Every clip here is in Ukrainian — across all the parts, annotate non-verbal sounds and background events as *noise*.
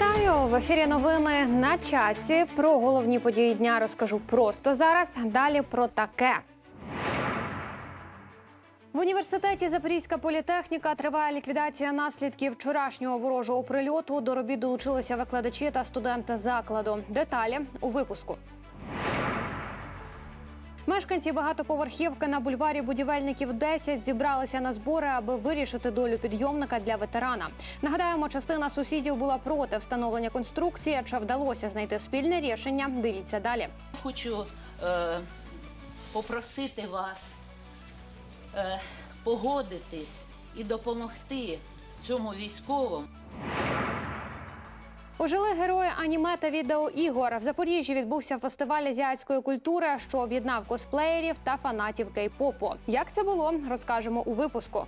Вітаю в ефірі. Новини на часі. Про головні події дня розкажу просто зараз. Далі про таке. В університеті Запорізька політехніка триває ліквідація наслідків вчорашнього ворожого прильоту. До робіт долучилися викладачі та студенти закладу. Деталі у випуску. Мешканці багатоповерхівки на бульварі будівельників 10 зібралися на збори, аби вирішити долю підйомника для ветерана. Нагадаємо, частина сусідів була проти встановлення конструкції. Чи вдалося знайти спільне рішення? Дивіться далі. Хочу е, попросити вас е, погодитись і допомогти цьому військовому. Ожили герої аніме та відеоігор. В Запоріжжі відбувся фестиваль азіатської культури, що об'єднав косплеєрів та фанатів кей-попу. Як це було, розкажемо у випуску.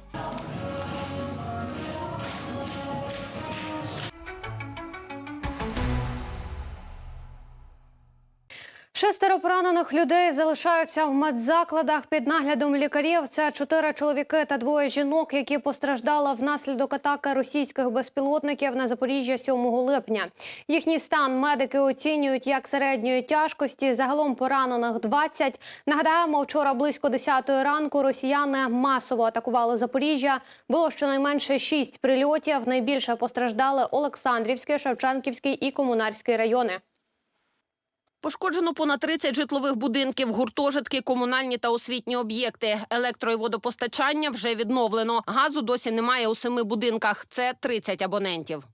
Шестеро поранених людей залишаються в медзакладах під наглядом лікарів. Це чотири чоловіки та двоє жінок, які постраждали внаслідок атаки російських безпілотників на Запоріжжя 7 липня. Їхній стан медики оцінюють як середньої тяжкості. Загалом поранених 20. Нагадаємо, вчора близько 10 ранку росіяни масово атакували Запоріжжя. Було щонайменше шість прильотів. Найбільше постраждали Олександрівський, Шевченківський і Комунарський райони. Пошкоджено понад 30 житлових будинків, гуртожитки, комунальні та освітні об'єкти. Електро- і водопостачання вже відновлено. Газу досі немає у семи будинках. Це 30 абонентів.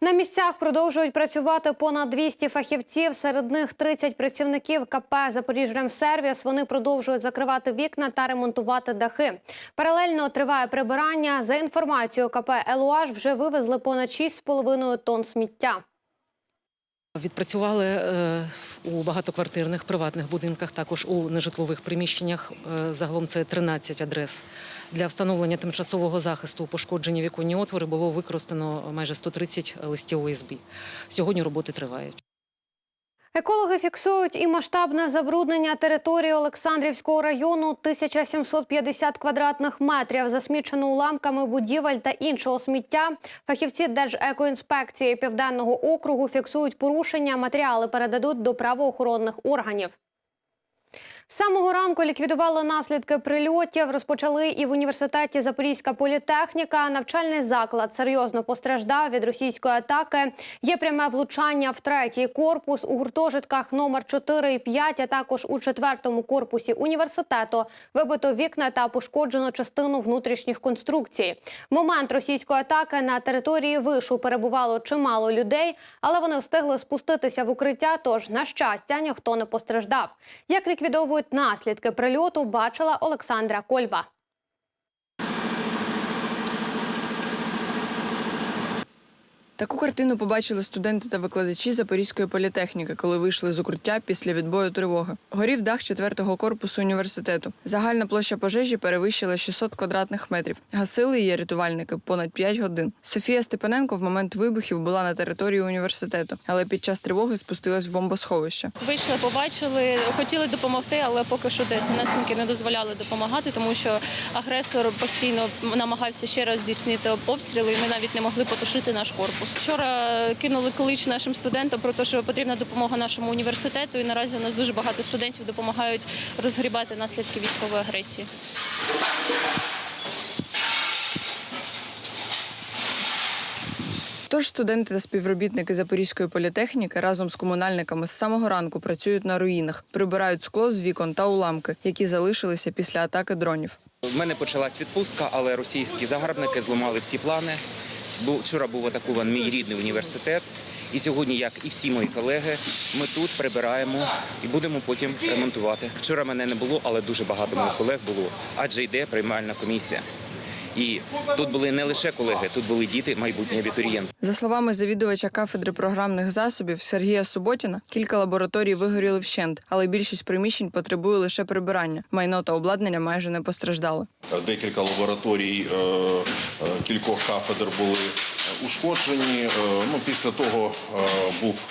На місцях продовжують працювати понад 200 фахівців. Серед них 30 працівників КП «Запоріжремсервіс». Вони продовжують закривати вікна та ремонтувати дахи. Паралельно триває прибирання. За інформацією КП «Елуаш» вже вивезли понад 6,5 тонн сміття. Відпрацювали е, у багатоквартирних приватних будинках, також у нежитлових приміщеннях. Е, Загалом це 13 адрес. Для встановлення тимчасового захисту пошкоджені віконні отвори було використано майже 130 листів ОСБ. Сьогодні роботи тривають. Екологи фіксують і масштабне забруднення території Олександрівського району 1750 квадратних метрів, засмічено уламками будівель та іншого сміття. Фахівці Держекоінспекції Південного округу фіксують порушення. Матеріали передадуть до правоохоронних органів. Самого ранку ліквідували наслідки прильотів. Розпочали і в університеті Запорізька політехніка. Навчальний заклад серйозно постраждав від російської атаки. Є пряме влучання в третій корпус у гуртожитках номер 4 і 5, а також у четвертому корпусі університету. Вибито вікна та пошкоджено частину внутрішніх конструкцій. В момент російської атаки на території вишу перебувало чимало людей, але вони встигли спуститися в укриття. Тож, на щастя, ніхто не постраждав. Як ліквідовують наслідки прильоту, бачила Олександра Кольба. Таку картину побачили студенти та викладачі Запорізької політехніки, коли вийшли з укриття після відбою тривоги. Горів дах четвертого корпусу університету. Загальна площа пожежі перевищила 600 квадратних метрів. Гасили її рятувальники понад 5 годин. Софія Степаненко в момент вибухів була на території університету, але під час тривоги спустилась в бомбосховище. Вийшли, побачили, хотіли допомогти, але поки що ДСНСники не дозволяли допомагати, тому що агресор постійно намагався ще раз здійснити обстріли, і ми навіть не могли потушити наш корпус. Вчора кинули клич нашим студентам про те, що потрібна допомога нашому університету, і наразі у нас дуже багато студентів допомагають розгрібати наслідки військової агресії. Тож студенти та співробітники Запорізької політехніки разом з комунальниками з самого ранку працюють на руїнах, прибирають скло з вікон та уламки, які залишилися після атаки дронів. В мене почалась відпустка, але російські загарбники зламали всі плани. Вчора був атакований мій рідний університет. І сьогодні, як і всі мої колеги, ми тут прибираємо і будемо потім ремонтувати. Вчора мене не було, але дуже багато моїх колег було, адже йде приймальна комісія. І тут були не лише колеги, тут були діти, майбутні абітурієнти. За словами завідувача кафедри програмних засобів Сергія Суботіна, кілька лабораторій вигоріли вщент, але більшість приміщень потребує лише прибирання. Майно та обладнання майже не постраждали. Декілька лабораторій е, е, кількох кафедр були ушкоджені. Е, Ну, після того був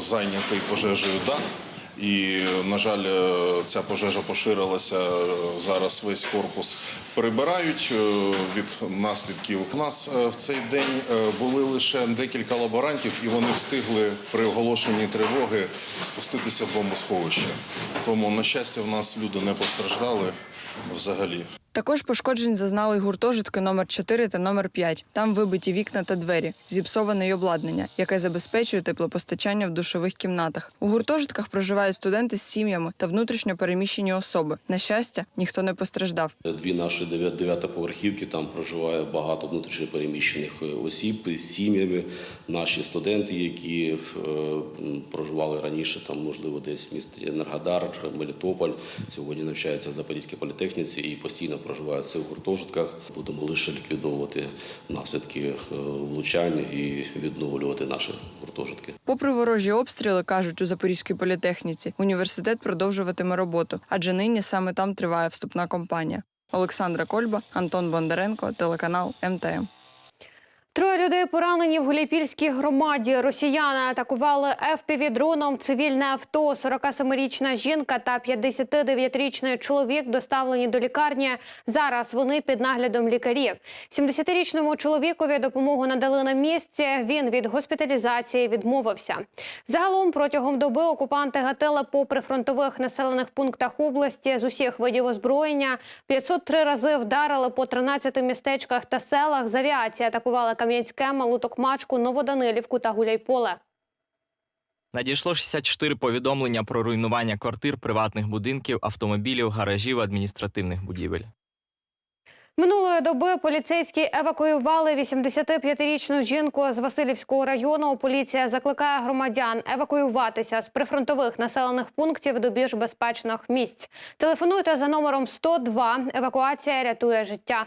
зайнятий пожежею дах. І, на жаль, е, ця пожежа поширилася. е, Зараз весь корпус прибирають е, від наслідків. У нас в цей день були лише декілька лаборантів, і вони встигли при оголошенні тривоги спуститися в бомбосховище. Тому, на щастя, в нас люди не постраждали взагалі. Також пошкоджень зазнали гуртожитки номер 4 та номер 5. Там вибиті вікна та двері, зіпсоване й обладнання, яке забезпечує теплопостачання в душових кімнатах. У гуртожитках проживають студенти з сім'ями та внутрішньо переміщені особи. На щастя, ніхто не постраждав. Дві наші дев'я- дев'ятоповерхівки, там проживає багато внутрішньопереміщених е, осіб з сім'ями. Наші студенти, які е, проживали раніше, там, можливо, десь в місті Енергодар, Мелітополь, сьогодні навчаються в Запорізькій політехніці і постійно проживають в гуртожитках. Будемо лише ліквідовувати наслідки е, влучань і відновлювати наші гуртожитки. Попри ворожі обстріли, кажуть у Запорізькій політехніці, університет продовжуватиме роботу, адже нині саме там триває вступна кампанія. Олександра Кольба, Антон Бондаренко, телеканал МТМ. Троє людей поранені в Гуляйпільській громаді. Росіяни атакували ФПВ-дроном цивільне авто. 47-річна жінка та 59-річний чоловік доставлені до лікарні. Зараз вони під наглядом лікарів. 70-річному чоловікові допомогу надали на місці. Він від госпіталізації відмовився. Загалом протягом доби окупанти гатили по прифронтових населених пунктах області з усіх видів озброєння. 503 рази вдарили по 13 містечках та селах. З авіації атакували Кам'янське, Малутокмачку, Новоданилівку та Гуляйполе. Надійшло 64 повідомлення про руйнування квартир, приватних будинків, автомобілів, гаражів, адміністративних будівель. Минулої доби поліцейські евакуювали 85-річну жінку з Васильівського району. Поліція закликає громадян евакуюватися з прифронтових населених пунктів до більш безпечних місць. Телефонуйте за номером 102. Евакуація рятує життя.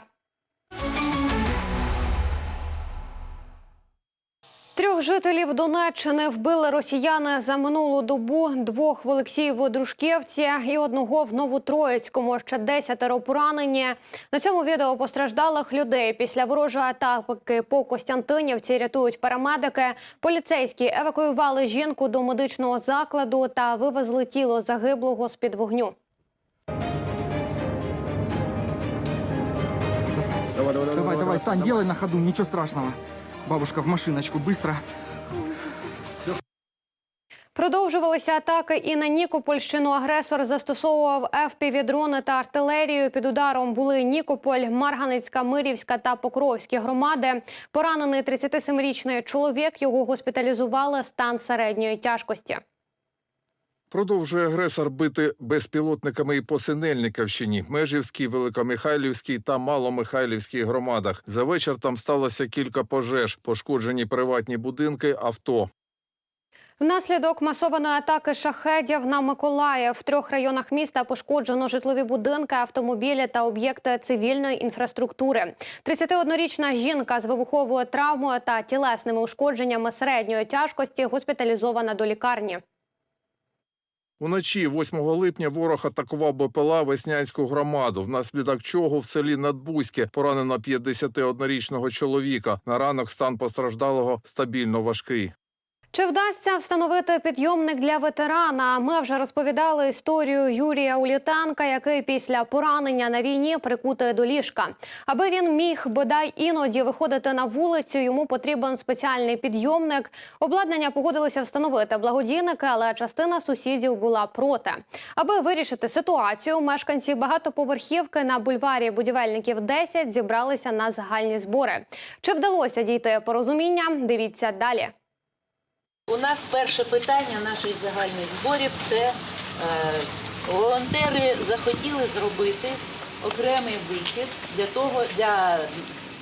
Трьох жителів Донеччини вбили росіяни за минулу добу. Двох в Олексієво-Дружківці і одного в Новотроїцькому. Ще десятеро поранені. На цьому відео постраждалих людей після ворожої атаки по Костянтинівці рятують парамедики. Поліцейські евакуювали жінку до медичного закладу та вивезли тіло загиблого з під вогню. Давай, давай, Сань, делай на ходу, ничего страшного. Бабушка в машиночку, быстро. Продовжувалися атаки і на Нікопольщину. Агресор застосовував fpv дрони та артилерію. Під ударом були Нікополь, Марганецька, Мирівська та Покровські громади. Поранений 37-річний чоловік. Його госпіталізували стан середньої тяжкості. Продовжує агресор бити безпілотниками і по Синельниківщині, Межівській, Великомихайлівській та Маломихайлівській громадах. За вечір там сталося кілька пожеж, пошкоджені приватні будинки, авто. Внаслідок масованої атаки шахедів на Миколаїв в трьох районах міста пошкоджено житлові будинки, автомобілі та об'єкти цивільної інфраструктури. 31-річна жінка з вибуховою травмою та тілесними ушкодженнями середньої тяжкості госпіталізована до лікарні. Уночі 8 липня ворог атакував БПЛА Веснянську громаду, внаслідок чого в селі Надбузьке поранено 51-річного чоловіка. На ранок стан постраждалого стабільно важкий. Чи вдасться встановити підйомник для ветерана? Ми вже розповідали історію Юрія Улітанка, який після поранення на війні прикутий до ліжка. Аби він міг бодай іноді виходити на вулицю, йому потрібен спеціальний підйомник. Обладнання погодилися встановити благодійники, але частина сусідів була проти. Аби вирішити ситуацію, мешканці багатоповерхівки на бульварі будівельників 10 зібралися на загальні збори. Чи вдалося дійти порозуміння? Дивіться далі. У нас перше питання наших загальних зборів це е, волонтери захотіли зробити окремий вихід для того, для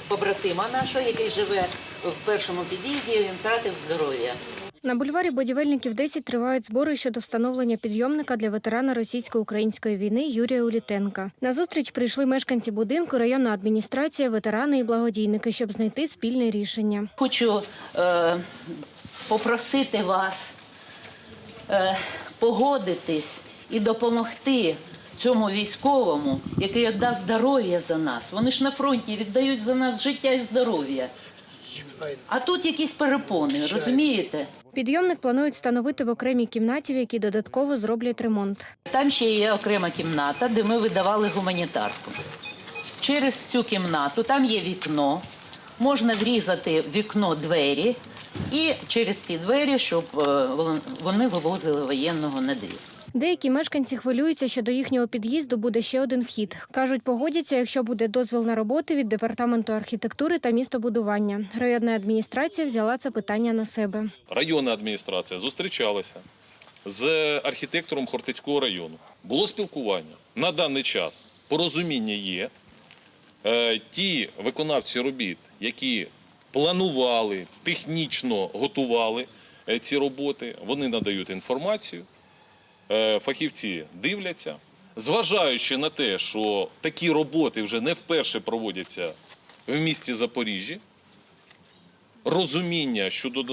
побратима нашого, який живе в першому під'їзді, він втратив здоров'я. На бульварі будівельників 10 тривають збори щодо встановлення підйомника для ветерана російсько-української війни Юрія Улітенка. На зустріч прийшли мешканці будинку, районна адміністрація, ветерани і благодійники, щоб знайти спільне рішення. Хочу е, попросити вас е, погодитись і допомогти цьому військовому, який віддав здоров'я за нас. Вони ж на фронті віддають за нас життя і здоров'я. А тут якісь перепони, розумієте? Підйомник планують встановити в окремій кімнаті, в якій додатково зроблять ремонт. Там ще є окрема кімната, де ми видавали гуманітарку. Через цю кімнату там є вікно, можна врізати в вікно двері і через ці двері, щоб е, вони вивозили воєнного на двір. Деякі мешканці хвилюються, що до їхнього під'їзду буде ще один вхід. Кажуть, погодяться, якщо буде дозвіл на роботи від департаменту архітектури та містобудування. Районна адміністрація взяла це питання на себе. районна адміністрація зустрічалася з архітектором Хортицького району. Було спілкування. На даний час порозуміння є. Е, Ті виконавці робіт, які планували, технічно готували е, ці роботи, вони надають інформацію. Е, Фахівці дивляться. Зважаючи на те, що такі роботи вже не вперше проводяться в місті Запоріжжі, розуміння щодо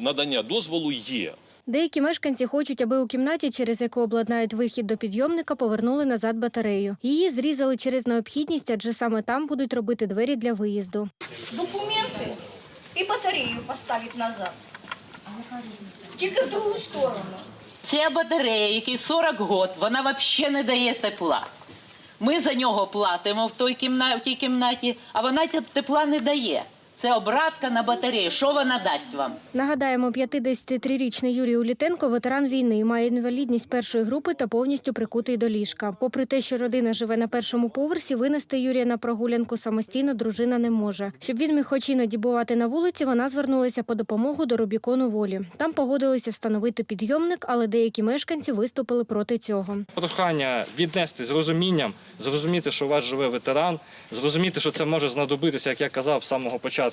надання дозволу є. Деякі мешканці хочуть, аби у кімнаті, через яку обладнають вихід до підйомника, повернули назад батарею. Її зрізали через необхідність, адже саме там будуть робити двері для виїзду. документи і батарею поставити назад. Тільки в другу сторону. Ця батарея, якій 40 год, вона взагалі не дає тепла. Ми за нього платимо в той кімна... в тій кімнаті, а вона теп- тепла не дає. Це обратка на батарею. Що вона дасть вам? Нагадаємо, 53-річний Юрій Улітенко ветеран війни, має інвалідність першої групи та повністю прикутий до ліжка. Попри те, що родина живе на першому поверсі, винести Юрія на прогулянку самостійно дружина не може. Щоб він міг хоч іноді бувати на вулиці, вона звернулася по допомогу до Рубікону волі. Там погодилися встановити підйомник, але деякі мешканці виступили проти цього. Прохання віднести з розумінням, зрозуміти, що у вас живе ветеран, зрозуміти, що це може знадобитися, як я казав з самого початку.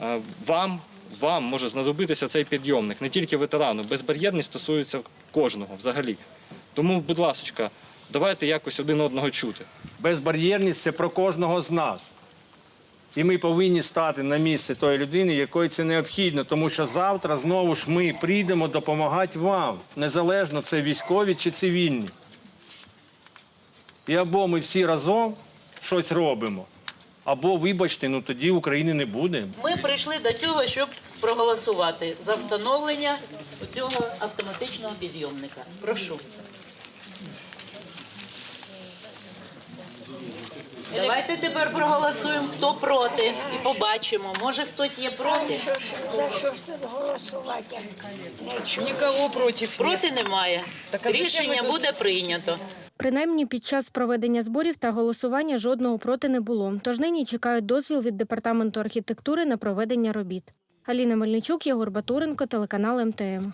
Е, Вам, вам може знадобитися цей підйомник, не тільки ветерану. Безбар'єрність стосується кожного взагалі. Тому, будь ласка, давайте якось один одного чути. Безбар'єрність це про кожного з нас. І ми повинні стати на місце тої людини, якої це необхідно, тому що завтра знову ж ми прийдемо допомагати вам, незалежно це військові чи цивільні. І або ми всі разом щось робимо, або, вибачте, ну тоді України не буде. Ми прийшли до цього, щоб проголосувати за встановлення цього автоматичного підйомника. Прошу. Давайте тепер проголосуємо, хто проти, і побачимо. Може, хтось є проти? За що ж тут голосувати? Нікого проти. Проти немає. Рішення буде прийнято. Принаймні під час проведення зборів та голосування жодного проти не було. Тож нині чекають дозвіл від департаменту архітектури на проведення робіт. Аліна Мельничук, Єгор Батуренко, телеканал МТМ.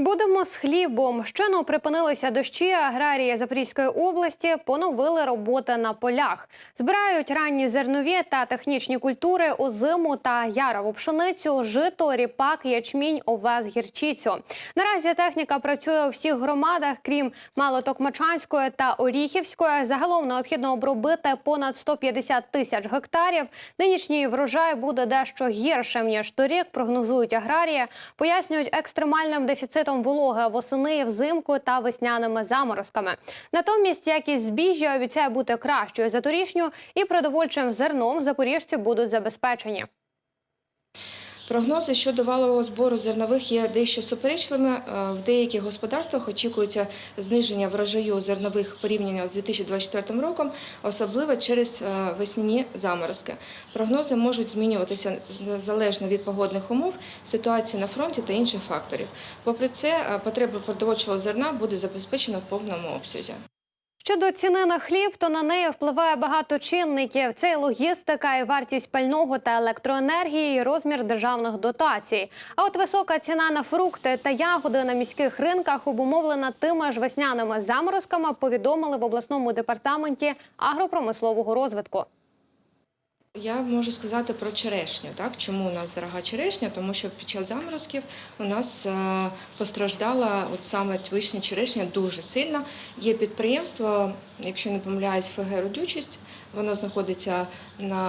Будемо з хлібом. Щойно припинилися дощі. Аграрії Запорізької області поновили роботи на полях. Збирають ранні зернові та технічні культури озиму та ярову пшеницю, жито, ріпак, ячмінь, овес, гірчицю. Наразі техніка працює у всіх громадах, крім Малотокмачанської та Оріхівської. Загалом необхідно обробити понад 150 тисяч гектарів. Нинішній врожай буде дещо гіршим ніж торік. Прогнозують аграрії. Пояснюють екстремальним дефіцитом вологи восени, взимку та весняними заморозками. Натомість якість збіжжя обіцяє бути кращою за торішню, і продовольчим зерном запоріжці будуть забезпечені. Прогнози щодо валового збору зернових є дещо суперечливими. Е, В деяких господарствах очікується зниження врожаю зернових порівняно з 2024 роком, особливо через е, весняні заморозки. Прогнози можуть змінюватися залежно від погодних умов, ситуації на фронті та інших факторів. Попри це, е, потреба продовольчого зерна буде забезпечена в повному обсязі. Щодо ціни на хліб, то на неї впливає багато чинників. Це і логістика, і вартість пального та електроенергії, і розмір державних дотацій. А от висока ціна на фрукти та ягоди на міських ринках обумовлена тими ж весняними заморозками. Повідомили в обласному департаменті агропромислового розвитку. Я можу сказати про черешню. Так? Чому у нас дорога черешня? Тому що під час заморозків у нас е, постраждала от саме вишня черешня дуже сильно. Є підприємство, якщо не помиляюсь, ФГ «Родючість», воно знаходиться на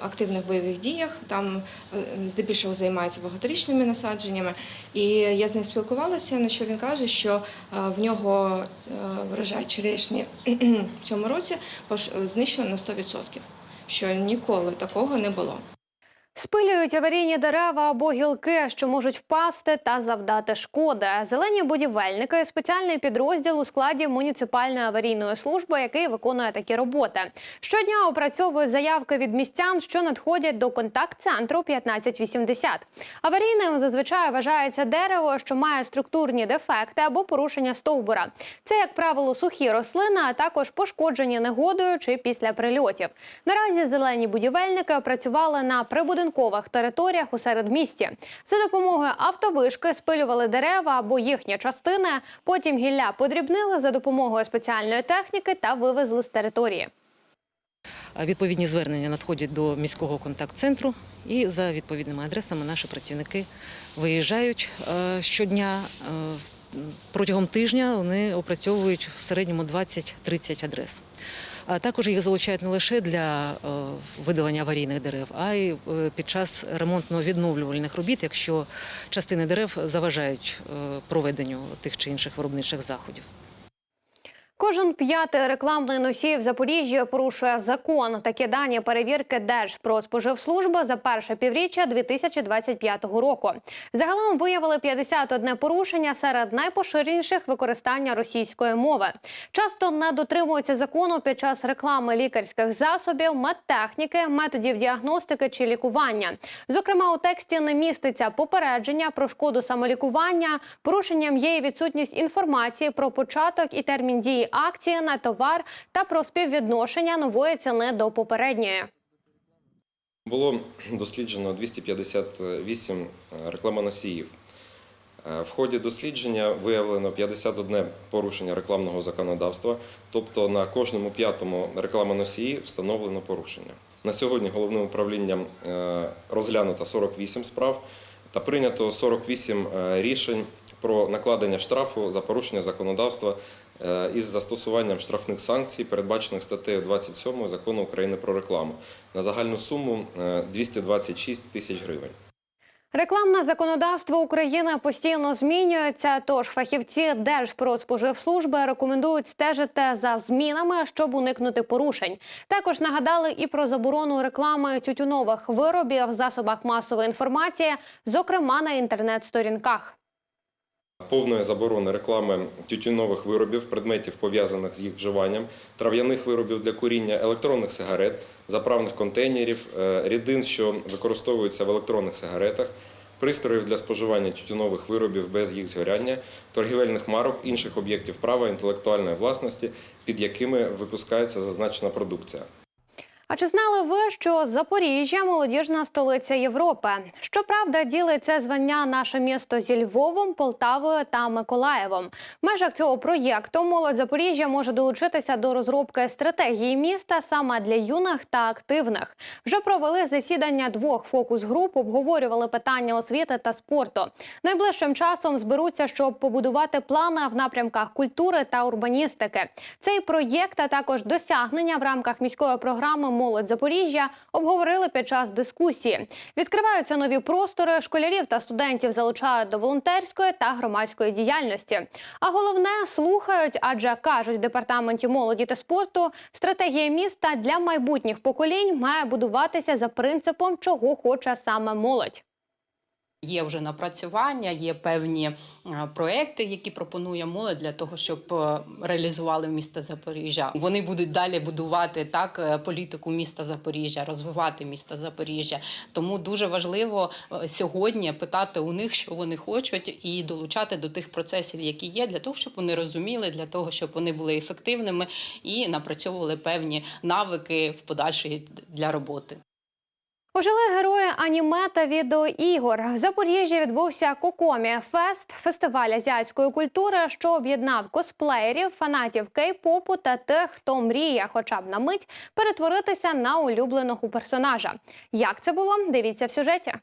активних бойових діях, там е, здебільшого займається багаторічними насадженнями. І я з ним спілкувалася, на що він каже, що е, в нього врожай черешні *clears throat* в цьому році знищено на 100%. Що ніколи такого не було. Спилюють аварійні дерева або гілки, що можуть впасти та завдати шкоди. Зелені будівельники спеціальний підрозділ у складі муніципальної аварійної служби, який виконує такі роботи. Щодня опрацьовують заявки від містян, що надходять до контакт-центру 1580. Аварійним зазвичай вважається дерево, що має структурні дефекти або порушення стовбура. Це, як правило, сухі рослини, а також пошкоджені негодою чи після прильотів. Наразі зелені будівельники опрацювали на прибудинкових територіях у середмісті. За допомогою автовишки спилювали дерева або їхні частини. Потім гілля подрібнили за допомогою спеціальної техніки та вивезли з території. Відповідні звернення надходять до міського контакт-центру, і за відповідними адресами наші працівники виїжджають е, щодня. Е, Протягом тижня вони опрацьовують в середньому 20-30 адрес. А також їх залучають не лише для е, видалення аварійних дерев, а й е, під час ремонтно-відновлювальних робіт, якщо частини дерев заважають е, проведенню тих чи інших виробничих заходів. Кожен п'ятий рекламний носій в Запоріжжі порушує закон. Такі дані перевірки Держпродспоживслужби за перше півріччя 2025 року. Загалом виявили 51 порушення серед найпоширеніших використання російської мови. Часто не дотримуються закону під час реклами лікарських засобів, медтехніки, методів діагностики чи лікування. Зокрема, у тексті не міститься попередження про шкоду самолікування. Порушенням є і відсутність інформації про початок і термін дії акції на товар та про співвідношення нової ціни до попередньої. Було досліджено 258 рекламоносіїв. Е, В ході дослідження виявлено 51 порушення рекламного законодавства, тобто на кожному п'ятому рекламоносії встановлено порушення. На сьогодні головним управлінням е, розглянуто 48 справ та прийнято 48 е, рішень про накладення штрафу за порушення законодавства е, із застосуванням штрафних санкцій, передбачених статтею 27 Закону України про рекламу, на загальну суму е, 226 тисяч гривень. Рекламне законодавство України постійно змінюється, тож фахівці Держпродспоживслужби рекомендують стежити за змінами, щоб уникнути порушень. Також нагадали і про заборону реклами тютюнових виробів в засобах масової інформації, зокрема на інтернет-сторінках. Повної заборони реклами тютюнових виробів, предметів пов'язаних з їх вживанням, трав'яних виробів для куріння, електронних сигарет, заправних контейнерів, е, рідин, що використовуються в електронних сигаретах, пристроїв для споживання тютюнових виробів без їх згоряння, торгівельних марок, інших об'єктів права інтелектуальної власності, під якими випускається зазначена продукція. А чи знали ви, що Запоріжжя молодіжна столиця Європи? Щоправда, ділить це звання наше місто зі Львовом, Полтавою та Миколаєвом. В межах цього проєкту молодь Запоріжжя може долучитися до розробки стратегії міста саме для юних та активних. Вже провели засідання двох фокус-груп, обговорювали питання освіти та спорту. Найближчим часом зберуться, щоб побудувати плани в напрямках культури та урбаністики. Цей проєкт, а також досягнення в рамках міської програми Молодь Запоріжжя обговорили під час дискусії. Відкриваються нові простори, школярів та студентів залучають до волонтерської та громадської діяльності. А головне слухають, адже кажуть в департаменті молоді та спорту, стратегія міста для майбутніх поколінь має будуватися за принципом, чого хоче саме молодь. Є вже напрацювання, є певні е, проекти, які пропонує молодь для того, щоб е, реалізували місто Запоріжжя. Вони будуть далі будувати так е, політику міста Запоріжжя, розвивати місто Запоріжжя. Тому дуже важливо сьогодні питати у них, що вони хочуть, і долучати до тих процесів, які є, для того, щоб вони розуміли, для того, щоб вони були ефективними і напрацьовували певні навики в подальшій для роботи. Ожили герої аніме та відеоігор. В Запоріжжі відбувся Кокомі Фест, фестиваль азіатської культури, що об'єднав косплеєрів, фанатів кей-попу та тих, хто мріє, хоча б на мить, перетворитися на улюбленого персонажа. Як це було? Дивіться в сюжеті.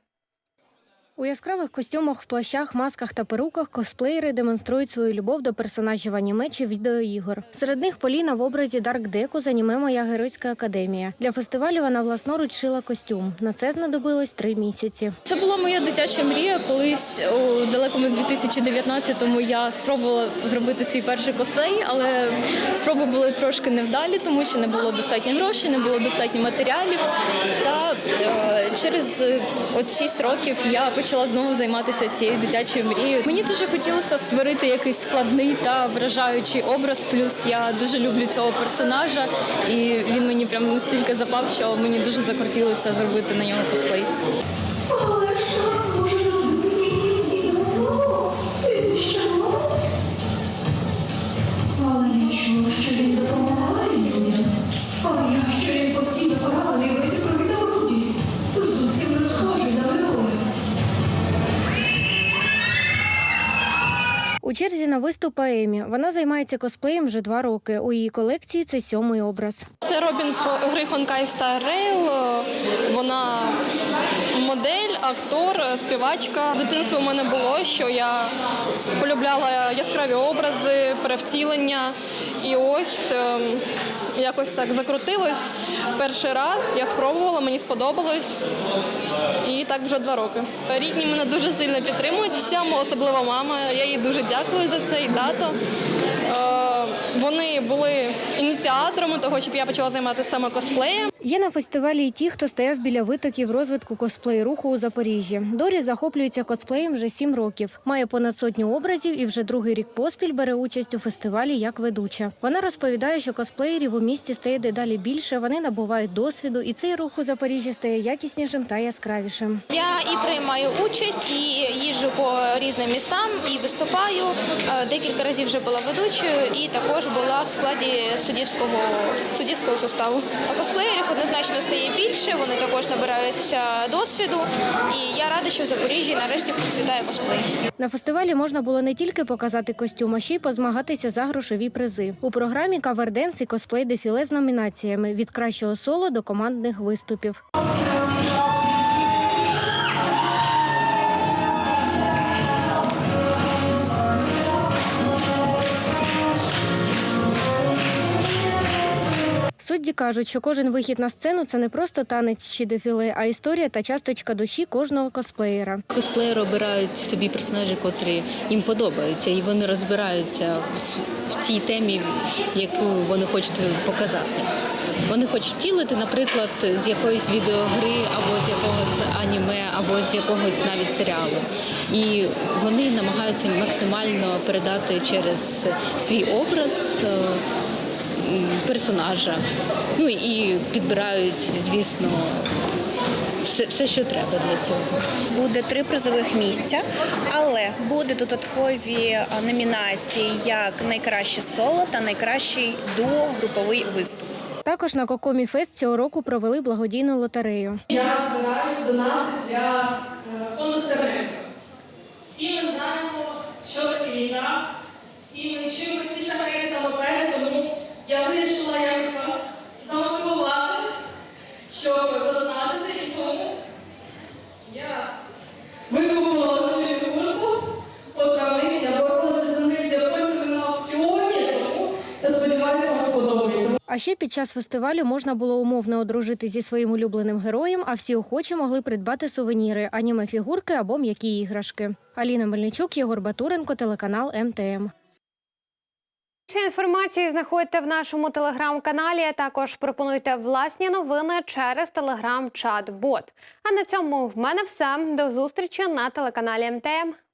У яскравих костюмах, в плащах, масках та перуках косплеєри демонструють свою любов до персонажів аніме чи відеоігор. Серед них Поліна в образі Дарк Деку з аніме Моя геройська академія. Для фестивалю вона власноруч шила костюм. На це знадобилось три місяці. Це була моя дитяча мрія. Колись у далекому 2019-му я спробувала зробити свій перший косплей, але спроби були трошки невдалі, тому що не було достатньо грошей, не було достатньо матеріалів. Та е, через от 6 років я почала знову займатися цією дитячою мрією. Мені дуже хотілося створити якийсь складний та вражаючий образ. Плюс я дуже люблю цього персонажа, і він мені прям настільки запав, що мені дуже захотілося зробити на нього косплей. У черзі на виступ Емі. Вона займається косплеєм вже два роки. У її колекції це сьомий образ. Це Робін з гри Honkai Star Rail. Вона модель, актор, співачка. З дитинства у мене було, що я полюбляла яскраві образи, перевтілення. І ось ем, якось так закрутилось. Перший раз я спробувала, мені сподобалось. І так вже два роки. Рідні мене дуже сильно підтримують в цьому, особливо мама. Я їй дуже дякую за це і тато. Е, Вони були ініціаторами того, щоб я почала займатися саме косплеєм. Є на фестивалі і ті, хто стояв біля витоків розвитку косплей руху у Запоріжжі. Дорі захоплюється косплеєм вже сім років. Має понад сотню образів і вже другий рік поспіль бере участь у фестивалі як ведуча. Вона розповідає, що косплеєрів у місті стає дедалі більше. Вони набувають досвіду, і цей рух у Запоріжжі стає якіснішим та яскравішим. Я і приймаю участь, і їжджу по різним містам, і виступаю. Е, Декілька разів вже була ведучою, і також була в складі суддівського суддівського составу. Косплеєрів однозначно стає більше. Вони також набираються досвіду. І я рада, що в Запоріжжі нарешті процвітає косплей. На фестивалі можна було не тільки показати костюм, а ще й позмагатися за грошові призи. У програмі каверденс і косплей дефіле з номінаціями від кращого соло до командних виступів. Судді кажуть, що кожен вихід на сцену це не просто танець чи дефіле, а історія та часточка душі кожного косплеєра. Косплеєри обирають собі персонажі, котрі їм подобаються, і вони розбираються в цій темі, яку вони хочуть показати. Вони хочуть втілити, наприклад, з якоїсь відеогри, або з якогось аніме, або з якогось навіть серіалу. І вони намагаються максимально передати через свій образ. Е, Персонажа, ну і підбирають, звісно, все, все, що треба для цього. Буде три призових місця, але буде додаткові номінації як найкраще соло та найкращий дуо груповий виступ. Також на Кокомі Фест цього року провели благодійну лотерею. Я збираю донати для е, фонду Стерненко. Всі ми знаємо, що війна, всі ми чуємо ці шахети та тому я вирішила якось вас замотивувати, щоб задонатити, і тому я викупила цю фігурку або зазниці, або на аукціоні, тому я сподіваюся, вам сподобається. А ще під час фестивалю можна було умовно одружити зі своїм улюбленим героєм, а всі охочі могли придбати сувеніри, аніме фігурки або м'які іграшки. Аліна Мельничук, Єгор Батуренко, телеканал МТМ. Більше інформації знаходите в нашому телеграм-каналі. а Також пропонуйте власні новини через телеграм-чат-бот. А на цьому в мене все. До зустрічі на телеканалі МТМ.